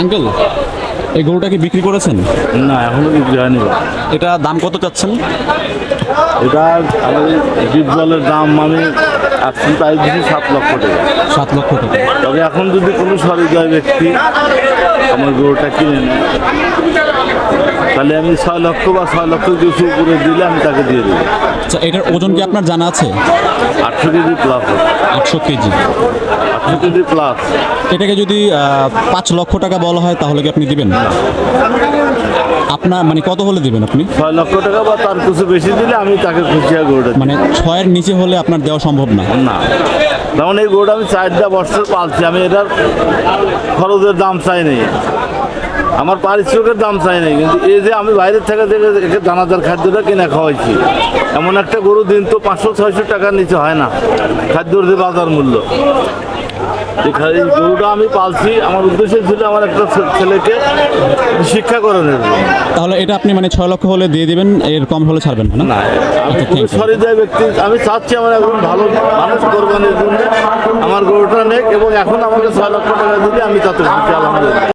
Uncle এই গরুটা কি বিক্রি করেছেন? না এখনও বিক্রি হয়নি। এটা দাম কত চাচ্ছেন? এটা ডিপ জলের দাম আমি এখন প্রায় দিচ্ছি সাত লক্ষ টাকা। সাত লক্ষ টাকা। তবে এখন যদি কোনো সরকারি ব্যক্তি আমার গরুটা কিনে নেয় তাহলে আমি ছয় লক্ষ বা ছয় লক্ষ কিছু উপরে দিলে আমি তাকে দিয়ে দেবো। আচ্ছা এটার ওজন কি আপনার জানা আছে? আটশো কেজি প্লাস আটশো কেজি। আটশো কেজি প্লাস এটাকে যদি পাঁচ লক্ষ টাকা বলা হয় তাহলে কি আপনি দিবেন? আপনার মানে কত হলে দিবেন আপনি? ছয় লক্ষ টাকা বা তার কিছু বেশি দিলে আমি তাকে খুশি হয়ে গরুটা মানে ছয়ের নিচে হলে আপনার দেওয়া সম্ভব না। না। যেমন এই গরুটা আমি চারটা বছর পালছি আমি এটার খরচের দাম চাই নেই। আমার পারিশ্রমিকের দাম চাই নেই কিন্তু এই যে আমি বাইরের থেকে দেখে একে দানাদার খাদ্যটা কিনে খাওয়াইছি এমন একটা গরু দিন তো পাঁচশো ছয়শো টাকার নিচে হয় না খাদ্যর যে বাজার মূল্য। এই গরুটা আমি পালছি আমার উদ্দেশ্য ছিল আমার একটা ছেলেকে শিক্ষা করানোর। জন্য তাহলে এটা আপনি মানে ছয় লক্ষ হলে দিয়ে দিবেন এর কম হলে ছাড়বেন না না? আমি আচ্ছা, you. সরিদয় ব্যক্তি আমি চাচ্ছি আমার একজন ভালো মানুষ কোরবানির জন্য আমার গরুটা নেক এবং এখন আমাকে ছয় লক্ষ টাকা দিলে আমি তাতে আলহামদুলিল্লাহ।